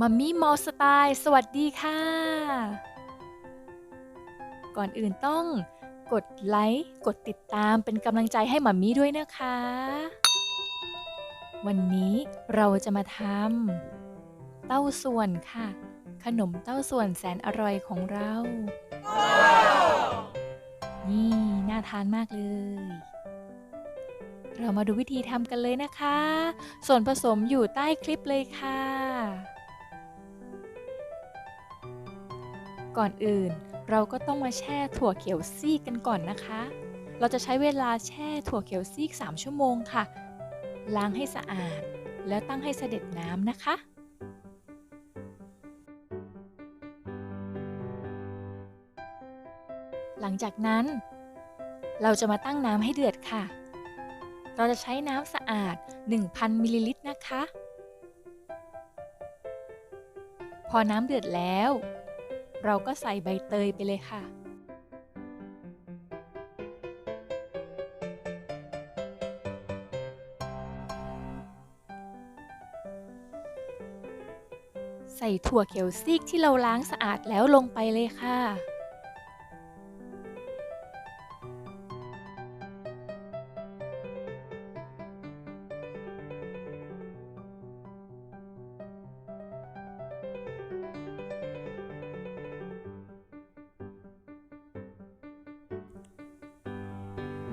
มัมมี่มอลสไตล์สวัสดีค่ะ ก่อนอื่นต้องกดไลค์กดติดตามเป็นกำลังใจให้มัมมี่ด้วยนะคะ วันนี้เราจะมาทำเต้าส่วนค่ะ ขนมเต้าส่วนแสนอร่อยของเรา นี่ น่าทานมากเลยเรามาดูวิธีทำกันเลยนะคะ ส่วนผสมอยู่ใต้คลิปเลยค่ะ ก่อนอื่น เราก็ต้องมาแช่ถั่วเขียวซีกกันก่อนนะคะ เราจะใช้เวลาแช่ถั่วเขียวซีก 3 ชั่วโมงค่ะ ล้างให้สะอาด แล้วตั้งให้เสด็จน้ำนะคะหลังจากนั้น เราจะมาตั้งน้ำให้เดือดค่ะ เราจะใช้น้ำสะอาด 1,000มิลลิลิตรนะคะ พอน้ำเดือดแล้ว เราก็ใส่ใบเตยไปเลยค่ะ ใส่ถั่วเขียวซีกที่เราล้างสะอาดแล้วลงไปเลยค่ะ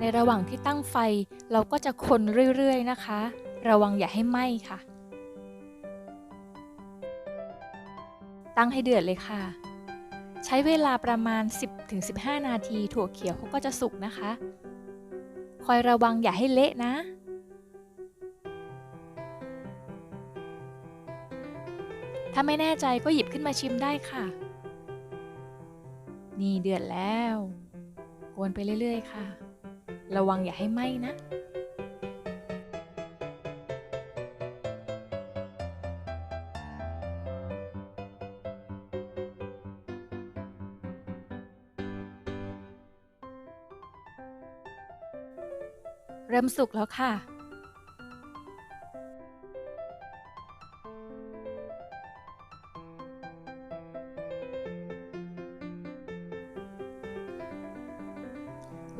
ในระหว่างที่ตั้งไฟเราก็จะคนเรื่อยๆนะคะ ระวังอย่าให้ไหม้ค่ะ ตั้งให้เดือดเลยค่ะ ใช้เวลาประมาณ 10-15 นาที ถั่วเขียวเขาก็จะสุกนะคะ คอยระวังอย่าให้เละนะถ้าไม่แน่ใจก็หยิบขึ้นมาชิมได้ค่ะ นี่เดือดแล้ว กวนไปเรื่อย ๆ ค่ะ ระวังอย่าให้ไหม้นะเริ่มสุกแล้วค่ะ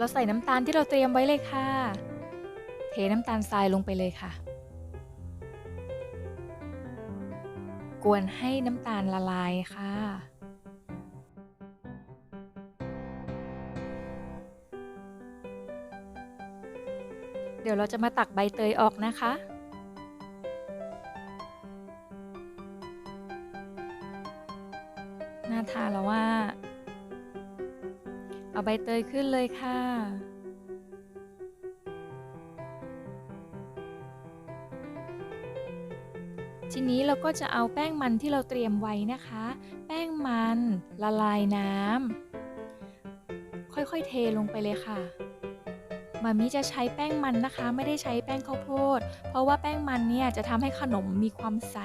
เราใส่น้ำตาลที่เราเตรียมไว้เลยค่ะ เทน้ำตาลทรายลงไปเลยค่ะ กวนให้น้ำตาลละลายค่ะ เดี๋ยวเราจะมาตักใบเตยออกนะคะน่าทานแล้วว่า เอาใบเตยขึ้นเลยค่ะ ทีนี้เราก็จะเอาแป้งมันที่เราเตรียมไว้นะคะ แป้งมันละลายน้ำค่อยๆเทลงไปเลยค่ะมามิจะใช้แป้งมันนะคะ ไม่ได้ใช้แป้งข้าวโพด เพราะว่าแป้งมันเนี่ยจะทำให้ขนมมีความใส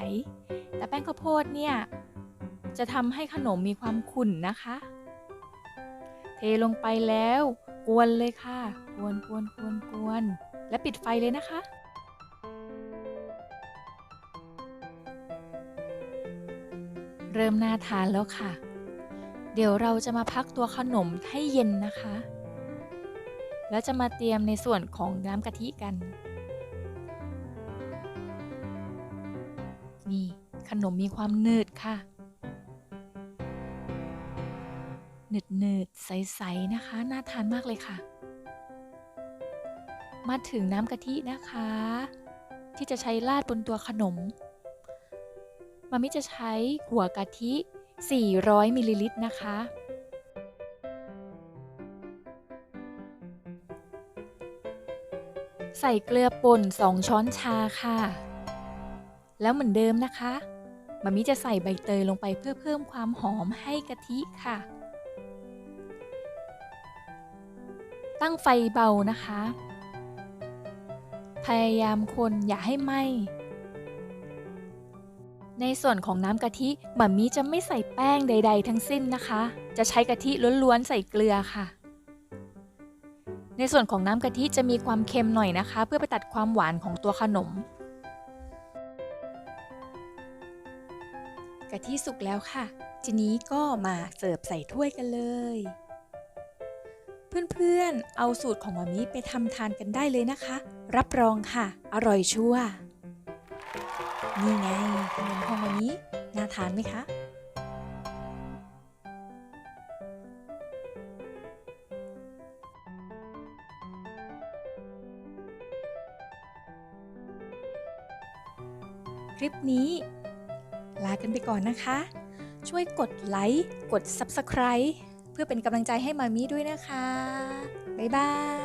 แต่แป้งข้าวโพดเนี่ยจะทำให้ขนมมีความขุ่นนะคะ ลงไปแล้ว กวนเลยค่ะ กวนกวนกวนกวน และปิดไฟเลยนะคะ เริ่มน่าทานแล้วค่ะ เดี๋ยวเราจะมาพักตัวขนมให้เย็นนะคะ แล้วจะมาเตรียมในส่วนของน้ำกะทิกัน นี่ขนมมีความนืดค่ะ หนืดหนืดใส ๆ นะคะ น่าทานมากเลยค่ะ มาถึงน้ำกะทินะคะ ที่จะใช้ราดบนตัวขนม มามิจะใช้หัวกะทิ 400มิลลิลิตรนะคะ ใส่เกลือป่น 2 ช้อนชาค่ะ แล้วเหมือนเดิมนะคะมามิจะใส่ใบเตยลงไปเพื่อเพิ่มความหอมให้กะทิค่ะ ตั้งไฟเบานะคะ พยายามคนอย่าให้ไหม้ ในส่วนของน้ำกะทิหม่ามีจะไม่ใส่แป้งใด ๆ ทั้งสิ้นนะคะ จะใช้กะทิล้วนๆใส่เกลือค่ะ ในส่วนของน้ำกะทิจะมีความเค็มหน่อยนะคะ เพื่อไปตัดความหวานของตัวขนม กะทิสุกแล้วค่ะทีนี้ก็มาเสิร์ฟใส่ถ้วยกันเลย เพื่อนๆ เอาสูตรของมามิไปทำทานกันได้เลยนะคะ รับรองค่ะ อร่อยชัวร์นี่ไงขนมของมามิน่าทานไหมคะคลิปนี้ลากันไปก่อนนะคะ ช่วยกดไลค์ กด Subscribe เพื่อเป็นกำลังใจให้มามีด้วยนะคะ บ๊ายบาย